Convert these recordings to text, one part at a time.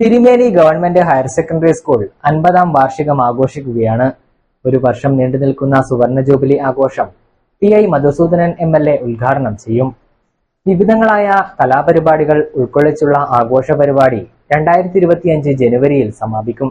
തിരുമേനി government higher secondary school അൻപതാം വാർഷികം ആഘോഷിക്കുകയാണ്. ഒരു വർഷം നീണ്ടു നിൽക്കുന്ന സുവർണ ജൂബിലി ആഘോഷം T I Madhusoodanan M L A ഉദ്ഘാടനം ചെയ്യും. വിവിധങ്ങളായ കലാപരിപാടികൾ ഉൾക്കൊള്ളിച്ചുള്ള ആഘോഷ പരിപാടി രണ്ടായിരത്തി ഇരുപത്തിയഞ്ച് ജനുവരിയിൽ സമാപിക്കും.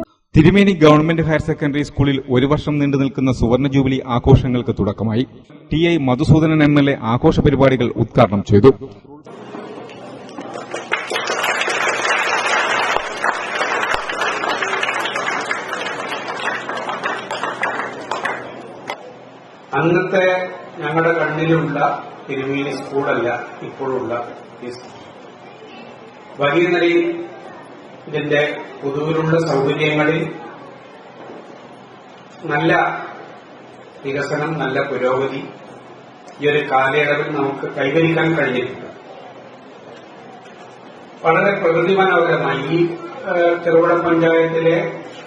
Thirumeni government higher സെക്കൻഡറി സ്കൂളിൽ ഒരു വർഷം നീണ്ടു നിൽക്കുന്ന സുവർണ ജൂബിലി ആഘോഷങ്ങൾക്ക് തുടക്കമായി. T I Madhusoodanan M L A ആഘോഷ പരിപാടികൾ ഉദ്ഘാടനം ചെയ്തു. അന്നത്തെ ഞങ്ങളുടെ കണ്ണിലുള്ള തിരുമേനി സ്കൂളല്ല ഇപ്പോഴുള്ള വലിയ നിലയിൽ ഇതിന്റെ പൊതുവിലുള്ള സൗകര്യങ്ങളിൽ നല്ല വികസനം നല്ല പുരോഗതി ഈ ഒരു കാലയളവിൽ നമുക്ക് കൈവരിക്കാൻ കഴിഞ്ഞിട്ടുണ്ട്. വളരെ പ്രകൃതി മനോഹരമായി ഈ ചെറുപുഴ പഞ്ചായത്തിലെ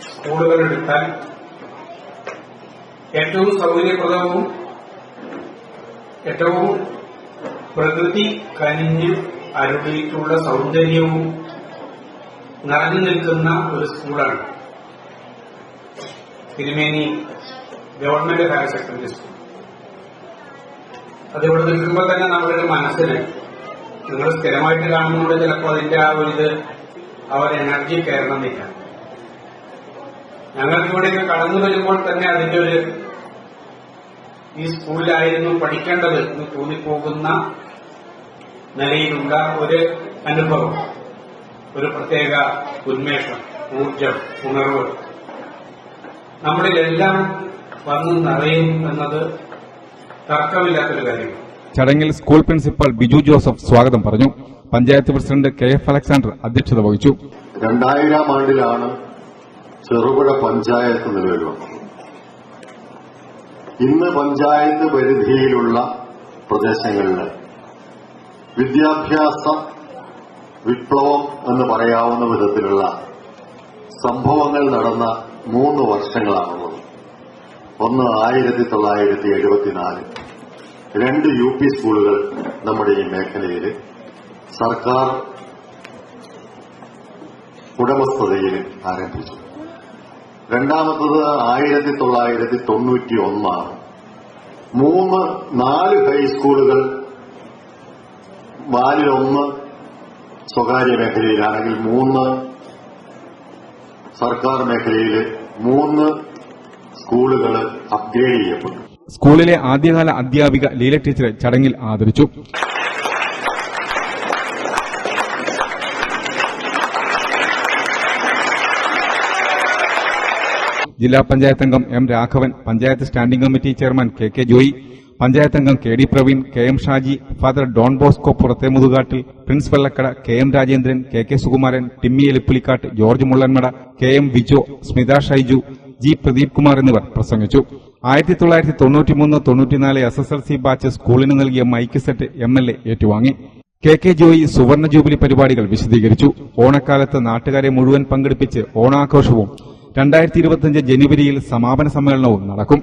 സ്കൂളുകൾ എടുത്താൽ ഏറ്റവും സൗകര്യപ്രദവും ഏറ്റവും പ്രകൃതി കനിഞ്ഞ് അരുളിയിട്ടുള്ള സൗന്ദര്യവും നിറഞ്ഞു നിൽക്കുന്ന ഒരു സ്കൂളാണ്. തിരുമേനി ഗവൺമെന്റ് ഹയർ സെക്കൻഡറി സ്കൂൾ. അതിവിടെ നിൽക്കുമ്പോൾ തന്നെ നമ്മുടെ മനസ്സിന് നിങ്ങൾ സ്ഥിരമായിട്ട് കാണുന്നതുകൊണ്ട് ചിലപ്പോൾ അതിന്റെ ആ ഒരു ഇത് ഒരു എനർജി കയറണമെന്നില്ല. ഞങ്ങൾക്ക് ഇവിടേക്ക് കടന്നു വരുമ്പോൾ തന്നെ അതിന്റെ ഒരു ഈ സ്കൂളിലായിരുന്നു പഠിക്കേണ്ടത് എന്ന് തോന്നിപ്പോകുന്ന നിലയിലുള്ള ഒരു അനുഭവം. ഒരു പ്രത്യേക ഉന്മേഷം ഊർജം ഉണർവ്. നമ്മളിലെല്ലാം വന്ന് നിറയും എന്നത് തർക്കമില്ലാത്തൊരു കാര്യമാണ്. ചടങ്ങിൽ സ്കൂൾ പ്രിൻസിപ്പൽ ബിജു ജോസഫ് സ്വാഗതം പറഞ്ഞു. Panchayat president K F Alexander അധ്യക്ഷത വഹിച്ചു. രണ്ടായിരം ആണ്ടിലാണ് ചെറുപുഴ പഞ്ചായത്ത് നിലവിൽ വന്നത് ഇന്ന് പഞ്ചായത്ത് പരിധിയിലുള്ള പ്രദേശങ്ങളിൽ വിദ്യാഭ്യാസ വിപ്ലവം എന്ന് പറയാവുന്ന വിധത്തിലുള്ള സംഭവങ്ങൾ നടന്ന മൂന്ന് വർഷങ്ങളാണുള്ളത്. ഒന്ന് ആയിരത്തി തൊള്ളായിരത്തി എഴുപത്തിനാല്. രണ്ട് യു പി സ്കൂളുകൾ നമ്മുടെ ഈ മേഖലയിൽ സർക്കാർ ഉടമസ്ഥതയിൽ ആരംഭിച്ചു. രണ്ടാമത്തത് ആയിരത്തി തൊള്ളായിരത്തി തൊണ്ണൂറ്റി ഒന്നാണ് മൂന്ന് നാല് ഹൈസ്കൂളുകൾ നാലിലൊന്ന് സ്വകാര്യ മേഖലയിലാണെങ്കിൽ മൂന്ന് സർക്കാർ മേഖലയിൽ മൂന്ന് സ്കൂളുകൾ അപ്ഗ്രേഡ് ചെയ്യപ്പെട്ടു. സ്കൂളിലെ ആദ്യകാല അധ്യാപിക ലീല ടീച്ചറെ ചടങ്ങിൽ ആദരിച്ചു. ജില്ലാ പഞ്ചായത്ത് അംഗം M Raghavan panchayat standing committee chairman K K Joy panchayat അംഗം K D Praveen K M Shaji father Don Bosco Purathe Muthukattil Prince Vellakkada K M Rajendran K K Sukumaran Timmy Elippulikkattu George Mullanmada K M Vijo Smitha Shaiju G Pradeep Kumar എന്നിവർ പ്രസംഗിച്ചു. ആയിരത്തി തൊള്ളായിരത്തി തൊണ്ണൂറ്റിമൂന്ന് തൊണ്ണൂറ്റിനാല് S S L C batch സ്കൂളിന് നൽകിയ mike set M L A ഏറ്റുവാങ്ങി. K K Joy സുവർണ ജൂബിലി പരിപാടികൾ വിശദീകരിച്ചു. ഓണക്കാലത്ത് നാട്ടുകാരെ മുഴുവൻ പങ്കെടുപ്പിച്ച് ഓണാഘോഷവും രണ്ടായിരത്തി ഇരുപത്തിയഞ്ച് ജനുവരിയിൽ സമാപന സമ്മേളനവും നടക്കും.